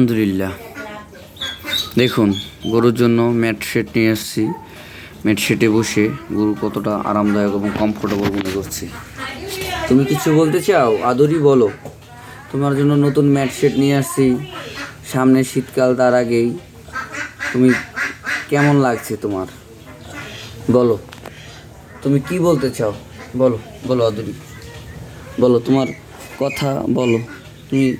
আলহামদুলিল্লাহ। দেখুন, গরুর জন্য ম্যাট সেট নিয়ে এসেছি ম্যাট সেটে বসে গরু কতটা আরামদায়ক এবং কমফোর্টেবল মনে করছি। তুমি কিছু বলতে চাও? আদরি বলো। তোমার জন্য নতুন ম্যাট সেট নিয়ে আসছি। সামনে শীতকাল তার আগেই। তুমি কেমন লাগছে তোমার? বলো। তুমি কি বলতে চাও? বলো বলো আদরি। বলো তোমার কথা, বলো। তুমি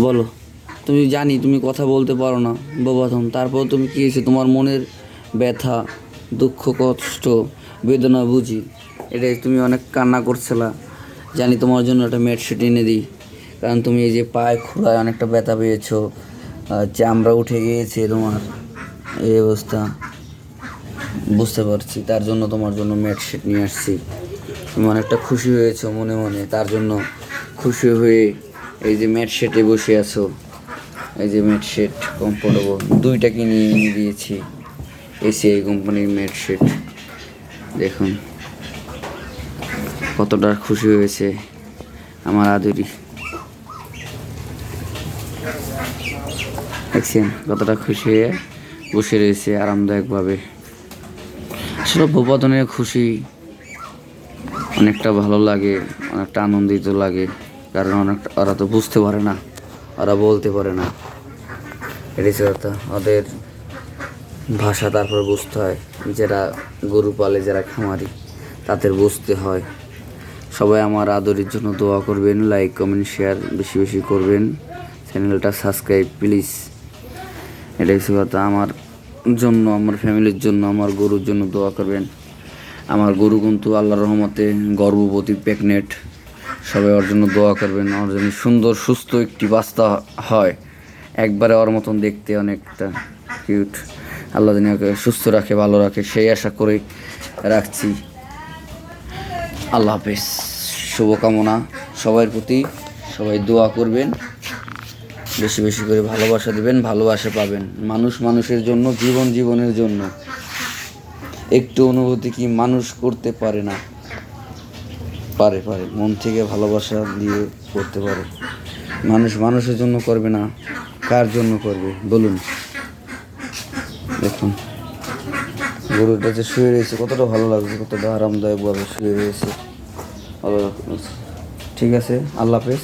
বলো। তুমি জানি তুমি কথা বলতে পারো না বাবাথম তারপর তুমি কী হয়েছে? তোমার মনের ব্যথা, দুঃখ, কষ্ট, বেদনা বুঝি। এটাই তুমি অনেক কান্না করছিলা। জানি তোমার জন্য একটা মেডশিট এনে দিই। কারণ তুমি এই যে পায়ে খোড়ায় অনেকটা ব্যথা পেয়েছ। চামড়া উঠে গিয়েছে তোমার। এই অবস্থা। বুঝতে পারছি। তার জন্য তোমার জন্য মেডশিট নিয়ে আসছি। তুমি অনেকটা খুশি হয়েছো মনে মনে। তার জন্য খুশি হয়ে এই যে ম্যাট সেটে বসে আছো। এই যে সেট কমফোর্টেবল দুইটা কিনে এনে দিয়েছি। এসিআই কোম্পানির সেট দেখুন, কতটা খুশি হয়েছে আমার আদুরি। দেখছেন, কতটা খুশি হয়ে বসে রয়েছে আরামদায়কভাবে। আসলে ভূপাতনের খুশি অনেকটা ভালো লাগে, অনেকটা আনন্দিত লাগে, কারণ অনেকটা ওরা তো বুঝতে পারে না ওরা বলতে পারে না। এটাই কথা। ওদের ভাষা তারপর বুঝতে হয়। যারা গরু পালে, যারা খামারি, তাদের বুঝতে হয়। সবাই আমার আদরের জন্য দোয়া করবেন লাইক কমেন্ট শেয়ার বেশি বেশি করবেন। চ্যানেলটা সাবস্ক্রাইব প্লিজ এটাই কথা। আমার জন্য, আমার ফ্যামিলির জন্য, আমার গরুর জন্য দোয়া করবেন। আমার গরু কিন্তু আল্লাহর রহমতে গর্ভবতী প্রেগনেট সবাই ওর জন্য দোয়া করবেন, ওর জন্য সুন্দর, সুস্থ একটি বাস্তা হয়। একবারে ওর মতন দেখতে অনেকটা কিউট আল্লাহ যেন ওকে সুস্থ রাখে, ভালো রাখে, সেই আশা করে রাখছি। আল্লাহ হাফেজ। শুভকামনা সবার প্রতি। সবাই দোয়া করবেন। বেশি বেশি করে ভালোবাসা দেবেন, ভালোবাসা পাবেন। মানুষ মানুষের জন্য, জীবন জীবনের জন্য। একটু অনুভূতি কি মানুষ করতে পারে না। পারে পারে। মন থেকে ভালোবাসা দিয়ে করতে পারে। মানুষ মানুষের জন্য করবে না, কার জন্য করবে? বলুন। দেখুন। গরুটা যে শুয়ে রয়েছে, কতটা ভালো লাগছে, কতটা আরামদায়কভাবে শুয়ে রয়েছে। ভালো ঠিক আছে, আল্লাহ হাফেজ।